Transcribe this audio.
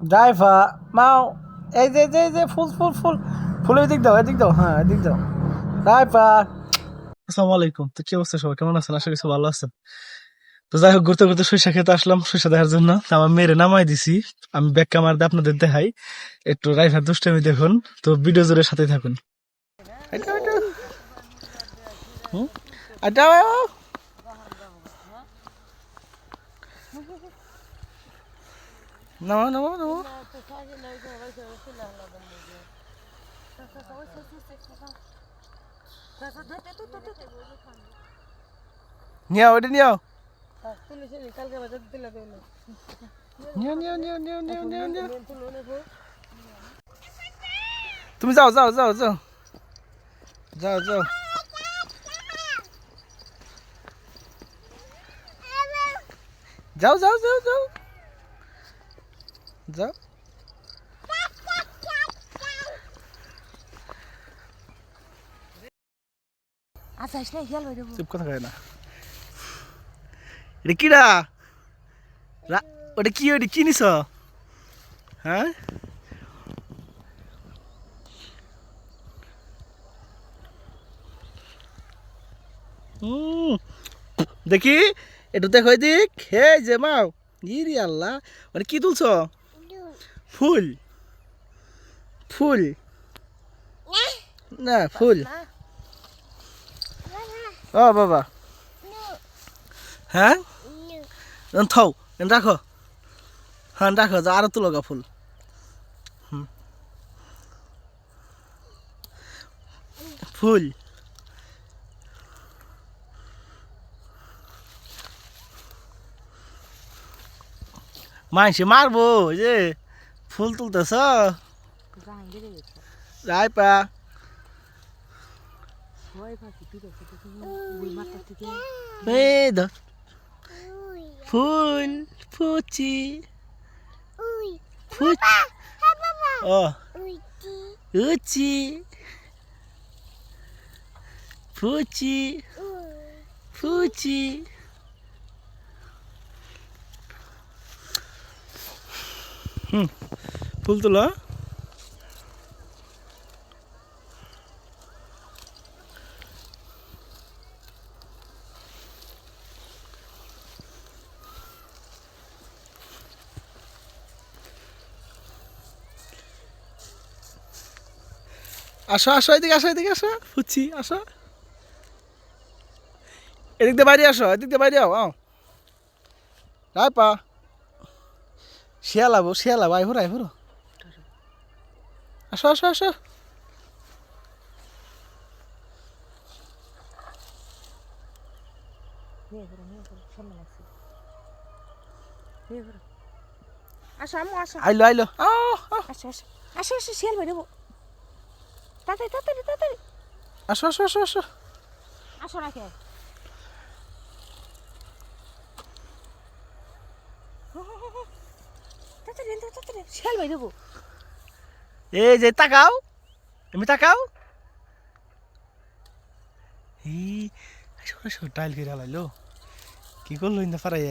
Driver মাও এই যে যে যে ফুল ফুল ফুল ফুল এদিক দাও এদিক দাও হ্যাঁ এদিক দাও। ড্রাইভার। আসসালামু আলাইকুম। তো কি অবস্থা সবাই? কেমন আছেন? আশা করি ভালো আছেন। তো যাই হোক ঘুরতে ঘুরতে সরিষা খেতে আসলাম। সরিষা দেখার জন্য। তো আমার মেয়েরে নামাই দিছি। আমি ব্যাক ক্যামেরা দিয়ে আপনাদের দেখাই। একটু ড্রাইভার দুষ্টামি দেখুন। তো ভিডিও জোরের সাথে থাকুন। এটা নামো নামো নামো। নিয়াও, এটা নিয়াও। তুমি যাও যাও যাও যাও। যাও যাও। যাও যাও যাও যাও। আচ্ছা না খেয়াল হয়ে চুপ কথা কয় না। এটা কিরা ওটা কি ওটা কি নিছ? হ্যাঁ? দেখি একটু দেখো দিক? হে যে মাও ইরি আল্লাহ মানে কি তুলছ? ফুল। ফুল। না। ফুল। ও বাবা। হ্যাঁ? থৌ রাখো। হ্যাঁ রাখো যা আরও তুলো গা ফুল। ফুল। মাইসে মারবো যে ফুল তুলতেছ? জাহাঙ্গীরে গেছে। 왜너. 푸은 푸지 푸 어. 으지 푸지 푸지 응 불들라? আসো আসো এদিকে আসো এদিকে আসো। ফুচি আসো। এদিক দিয়ে বাইরে আসো এদিক দিয়ে বাইরে আও আও। রায় পা। শিয়ালাবো শিয়ালাবো আই ভরো আই ভরো আসো আসো আসো। আইলো আইলো। আসো আসো। আসো আসো শিয়াল যাব তাড়াতাড়ি তাড়াতাড়ি তাড়াতাড়ি। আসো আসো আসো আসো। আসো শিয়াল হয়ে যাব এই যে তাকাও। এমনি তাকাও। এই আসো আসো টাইল করে আলাইলো। কি করল ইন্দা পারাই